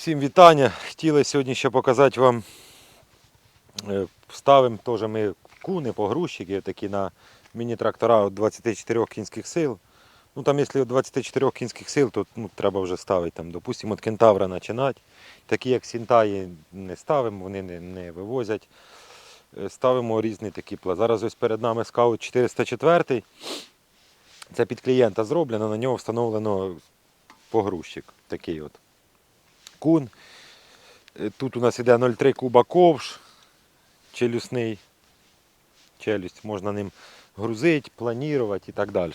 Всім вітання. Хотіли сьогодні ще показати вам. е, Ставимо теж ми куни, погрузчики такі на міні-трактора 24 кінських сил. Ну там, якщо от 24 кінських сил, то ну, треба вже ставити там, допустимо, від кентавра починати. Такі як сінтаї не ставимо, вони не, не вивозять. Е, Ставимо різні такі пла. Зараз ось перед нами скаут 404. Це під клієнта зроблено, на нього встановлено погрузчик. Такий от кун. Е, Тут у нас іде 0,3 куба ковш, челюсний. Челюсть, можна ним грузити, планувати і так далі.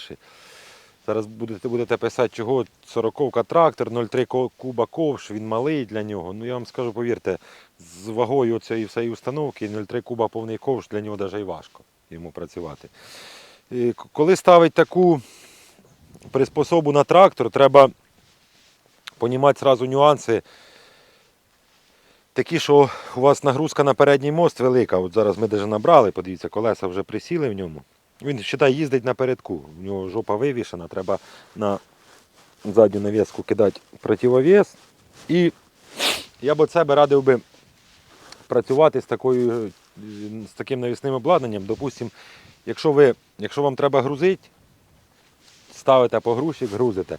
Зараз будете, будете писати, чого 40-ка трактор, 0,3 куба ковш, він малий для нього. Ну я вам скажу, повірте, з вагою цієї всієї установки 0,3 куба повний ковш для нього навіть важко йому працювати. І Коли ставить таку приспособу на трактор, треба понімати зразу нюанси. Такі, що у вас нагрузка на передній мост велика. От зараз ми даже набрали, подивіться, колеса вже присіли в ньому. Він считай, їздить напередку. У нього жопа вивішена, треба на задню навіску кидати противовес. І я б от себе радив би працювати з, такою, з таким навісним обладнанням. Допустим, якщо, якщо вам треба грузити, ставите погрузчик, грузите.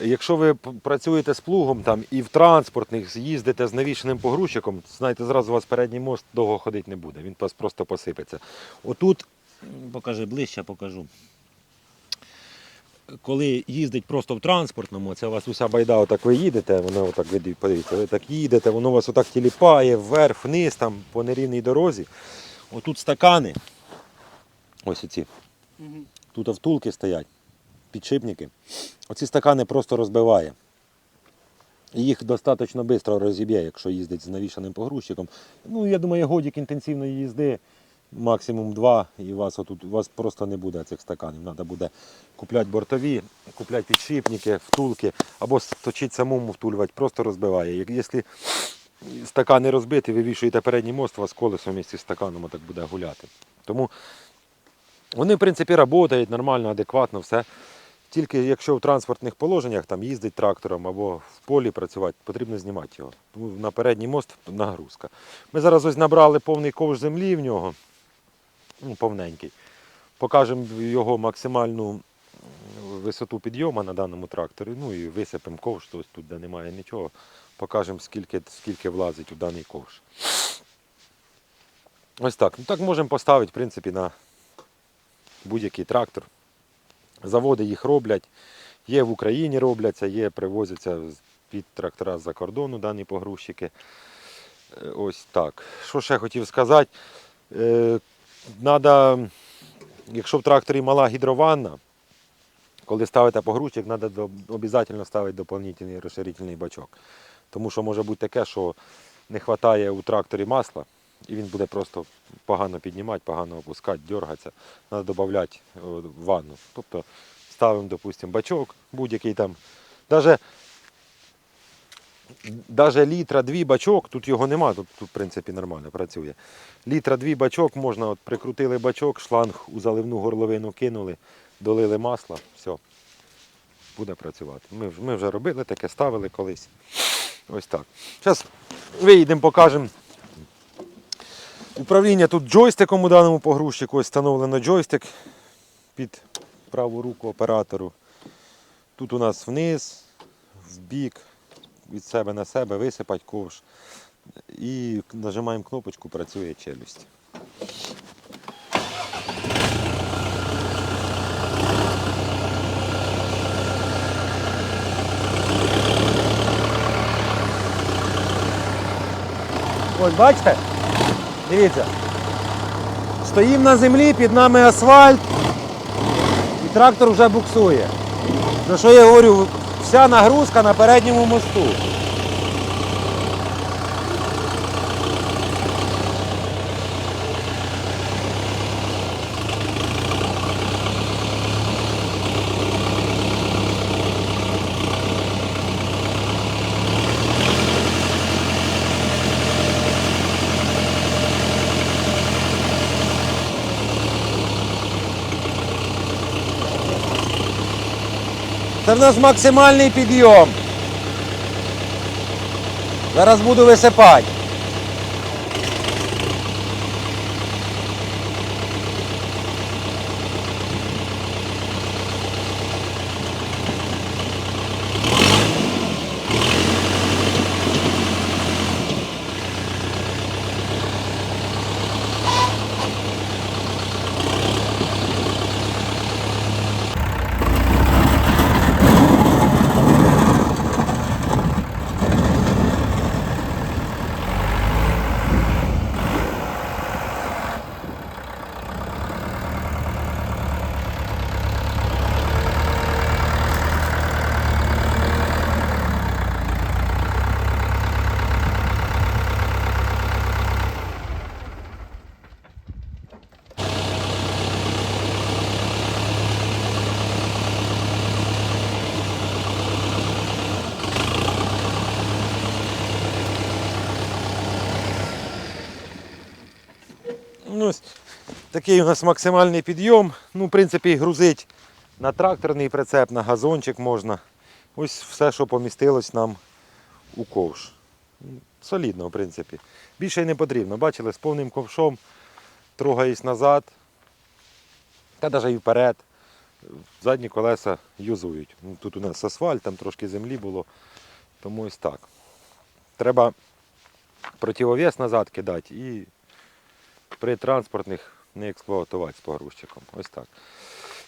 Якщо ви працюєте з плугом там, і в транспортних їздите з навішеним погрузчиком, знаєте, зразу у вас передній мост довго ходити не буде, він просто посипеться. Отут, покажи ближче, покажу. Коли їздить просто в транспортному, це у вас уся байда, отак ви їдете, воно отак ви подивіться, ви так їдете, воно вас отак тіліпає вверх, вниз, там по нерівній дорозі. Отут стакани, ось оці, тут втулки стоять, підшипники. Оці стакани просто розбиває. Їх достатньо швидко розіб'є, якщо їздить з навішаним погрузчиком. Ну, я думаю, годик інтенсивної їзди, максимум два, і у вас, отут, у вас просто не буде цих стаканів. Треба буде купляти бортові, купляти підшипники, втулки, або точити самому втулювати, просто розбиває. Якщо стакан не розбитий, ви вішуєте передній мост, у вас колесо вместе з стаканом так буде гуляти. Тому вони, в принципі, працюють нормально, адекватно, все. Тільки якщо в транспортних положеннях там їздить трактором або в полі працювати, потрібно знімати його. Тому на передній мост нагрузка. Ми зараз ось набрали повний ковш землі в нього, ну, повненький. Покажемо його максимальну висоту підйому на даному тракторі. Ну і висипемо ковш, ось тут, де немає нічого. Покажемо, скільки, скільки влазить у даний ковш. Ось так. Ну так можемо поставити, в принципі, на будь-який трактор. Заводи їх роблять. Є в Україні робляться, є, привозяться під трактора з-за кордону дані погрузчики. Е, Ось так. Що ще хотів сказати? Е, надо, якщо в тракторі мала гідрованна, коли ставите погрузчик, треба обов'язково ставити доповнительний розширительний бачок. Тому що може бути таке, що не вистачає у тракторі масла, і він буде просто погано піднімати, погано опускати, дергатися. Треба додати ванну. Тобто ставимо, допустимо, бачок, будь-який там. Даже, даже літра дві бачок, тут його нема, тут, тут в принципі нормально працює. Літра дві бачок можна, от прикрутили бачок, шланг у заливну горловину кинули, долили масло, все, буде працювати. Ми, ми вже робили таке, ставили колись. Ось так. Зараз виїдемо, покажемо. Управління тут джойстиком у даному погрузчику, ось встановлено джойстик під праву руку оператору. Тут у нас вниз, в бік, від себе на себе висипать ковш. І нажимаємо кнопочку, працює челюсть. Ось бачите? Дивіться. Стоїмо на землі, під нами асфальт, і трактор вже буксує. За що я говорю, вся нагрузка на передньому мосту. Це в нас максимальний підйом. Зараз буду висипати. Ну, ось такий у нас максимальний підйом. Ну, в принципі, грузить на тракторний прицеп, на газончик можна. Ось все, що помістилось нам у ковш. Солідно, в принципі. Більше й не потрібно. Бачили, з повним ковшом трогаюсь назад, та навіть і вперед. Задні колеса юзують. Ну, Тут у нас асфальт, там трошки землі було. Тому ось так. Треба противовес назад кидати і при транспортних не експлуатувати з погрузчиком. Ось так.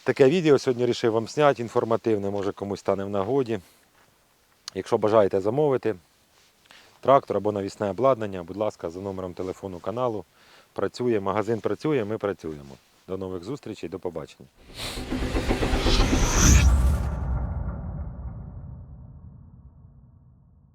Таке відео сьогодні вирішив вам зняти, інформативне, може комусь стане в нагоді. Якщо бажаєте замовити трактор або навісне обладнання, будь ласка, за номером телефону каналу. Працює, магазин працює, ми працюємо. До нових зустрічей, до побачення.